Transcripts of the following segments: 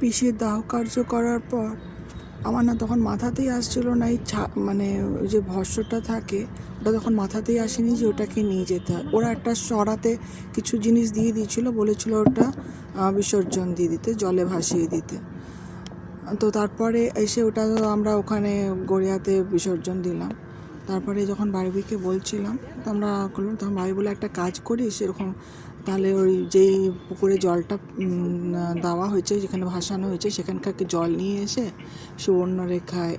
পিসির দাহ কার্য করার পর আমার না তখন মাথাতেই আসছিল না এই ছা মানে ওই যে ভস্যটা থাকে, ওটা তখন মাথাতেই আসেনি যে ওটাকে নিয়ে যেতে হয়। ওরা একটা সরাতে কিছু জিনিস দিয়ে দিয়েছিল, বলেছিল ওটা বিসর্জন দিয়ে দিতে, জলে ভাসিয়ে দিতে। তো তারপরে এসে ওটা আমরা ওখানে গড়িয়াতে বিসর্জন দিলাম। তারপরে যখন বারবিকে বলছিলাম, তো আমরা তখন বারবি বলে, একটা কাজ করি সেরকম তাহলে ওই যেই পুকুরে জলটা দেওয়া হয়েছে, যেখানে ভাসানো হয়েছে সেখানকার জল নিয়ে এসে সুবর্ণরেখায়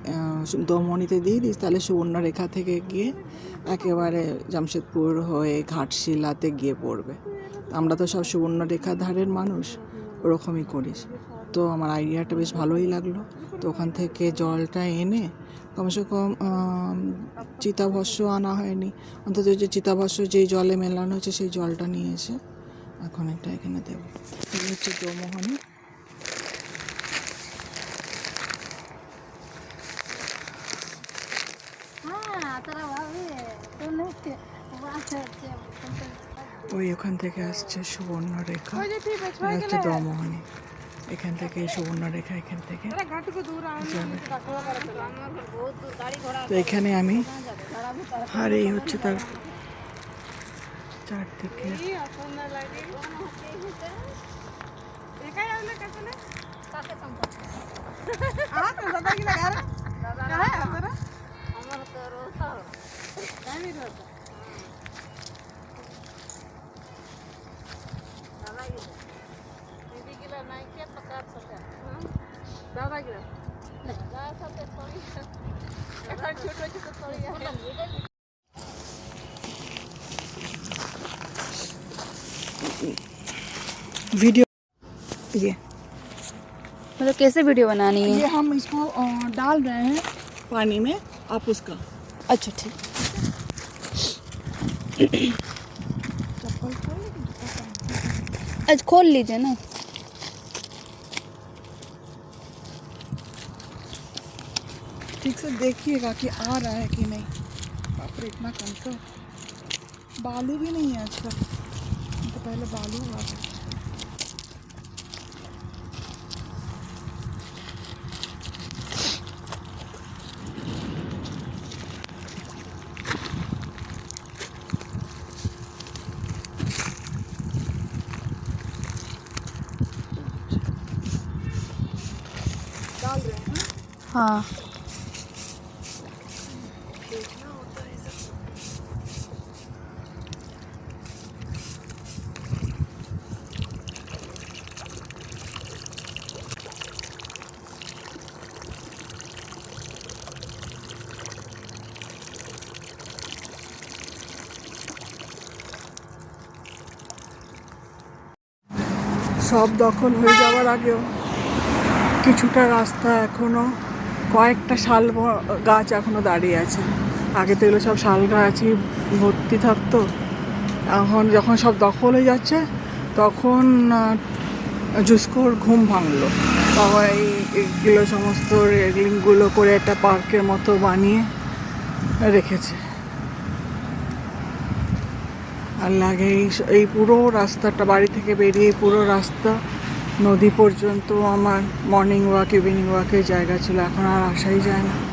দমনিতে দিয়ে দিস, তাহলে সুবর্ণরেখা থেকে গিয়ে একেবারে জামশেদপুর হয়ে ঘাটশিলাতে গিয়ে পড়বে। আমরা তো সব সুবর্ণরেখা ধারের মানুষ, ওরকমই করিস। তো আমার আইডিয়াটা বেশ ভালোই লাগল। তো ওখান থেকে জলটা এনে কমসে কম চিতাভস্য আনা হয়নি। অন্তত যে চিতাভস্য যেই জলে মেলানো হচ্ছে সেই জলটা নিয়ে এসে এখন একটা এখানে দেবো। হচ্ছে দোমোহনী হ্যাঁ ওই ওখান থেকে আসছে সুবর্ণরেখা। এটা হচ্ছে দমোহনী এখান থেকে সুবর্ণরেখা এখান থেকে তো এখানে আমি আর এই হচ্ছে তার চারদিকে আমার তো রোতা আমি ये। मतलब कैसे वीडियो बनानी है? ये हम इसको डाल रहे हैं पानी में आप उसका अच्छा ठीक। आज खोल लीजिए ना। ठीक से देखिएगा कि आ रहा है कि नहीं। बाप रे इतना कंकर बालू भी नहीं है आजकल। तो पहले बालू हुआ था। সব দখল হয়ে যাওয়ার আগেও কিছুটা রাস্তা এখনও কয়েকটা শাল গাছ এখনও দাঁড়িয়ে আছে। আগে তো এগুলো সব শাল গাছই ভর্তি থাকতো। এখন যখন সব দখল হয়ে যাচ্ছে, তখন জুস্কোর ঘুম ভাঙলো। তখন এই এগুলো সমস্ত রেগলিংগুলো করে একটা পার্কের মতো বানিয়ে রেখেছে। আর লাগে এই পুরো রাস্তাটা, বাড়ি থেকে বেরিয়ে পুরো রাস্তা নদী পর্যন্ত আমার মর্নিং ওয়াক ইভিনিং ওয়াকের জায়গা ছিল। এখন আর আসাই যায় না।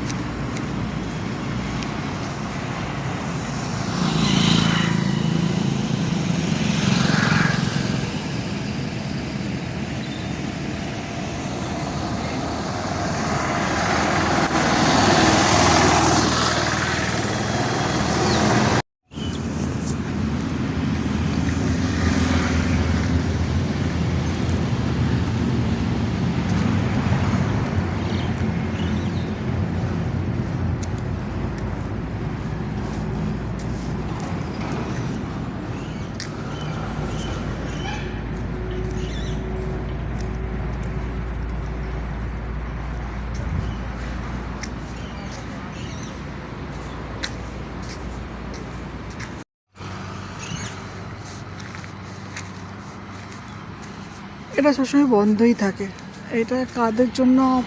এটা সবসময় বন্ধই থাকে। এটা কাদের জন্য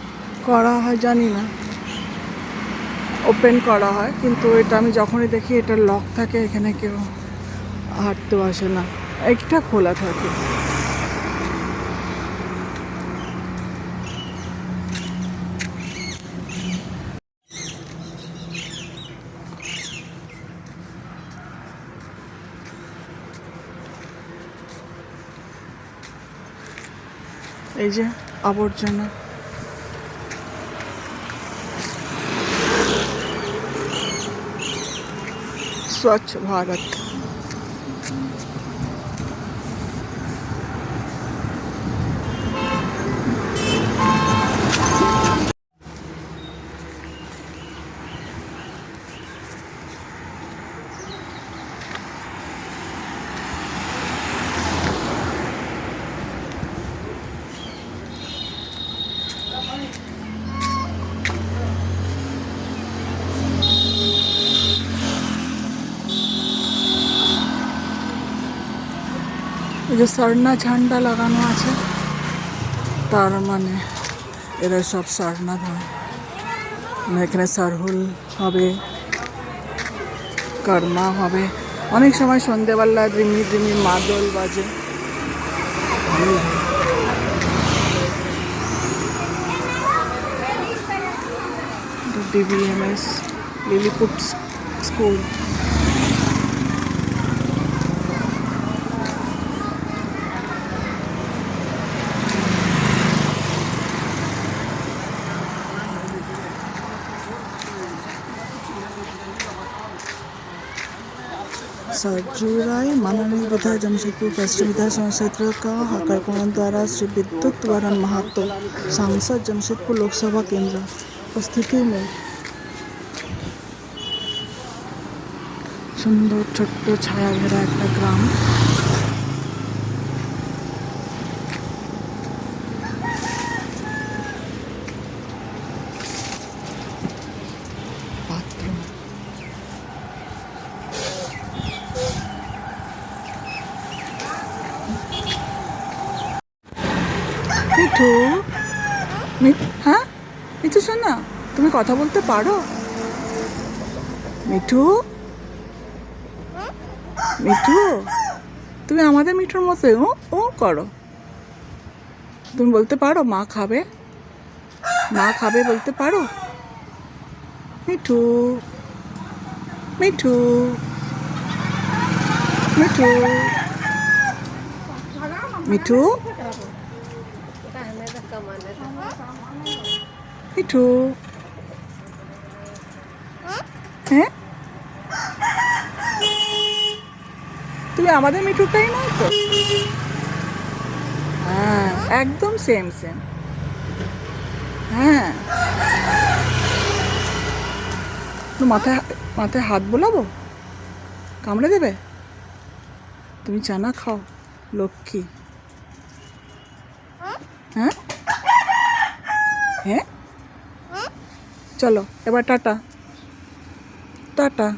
করা হয় জানি না। ওপেন করা হয়, কিন্তু এটা আমি যখনই দেখি, এটা লক থাকে, এখানে কেউ হাঁটতেও আসে না। একটা খোলা থাকে। এই যে আবর্জনা। স্বচ্ছ ভারত। যে স্বর্ণা ঝান্ডা লাগানো আছে, তার মানে এরা সব স্বর্ণা ধর মানে এখানে সারহুল হবে, কর্মা হবে। অনেক সময় সন্ধেবেলা রিমি রিমি মাদল বাজে। DBMS lilliput school. सरजू राय माननीय विधायक जमशेदपुर पश्चिम विधानसभा क्षेत्र का हकरकोण द्वारा श्री विद्युत वरण महतो सांसद जमशेदपुर लोकसभा केंद्र उपस्थिति में সুন্দর ছোট্ট ছায়া ঘেরা একটা গ্রাম তুমি কথা বলতে পারো? মিঠু? মিঠু? তুমি আমাদের মিঠুর মতো ও ও করো। তুমি বলতে পারো মা খাবে? মা খাবে বলতে পারো? মিঠু? মিঠু? মিঠু? মিঠু? মিঠু? হ্যাঁ? তুমি আমাদের মিঠুরটাই নয় তো? হ্যাঁ একদম সেম সেম হ্যাঁ। মাথায় মাথায় হাত বোলাবো? কামড়ে দেবে? তুমি চানা খাও, লক্ষ্মী। হ্যাঁ? হ্যাঁ? চলো, এবার টাটা। টাটা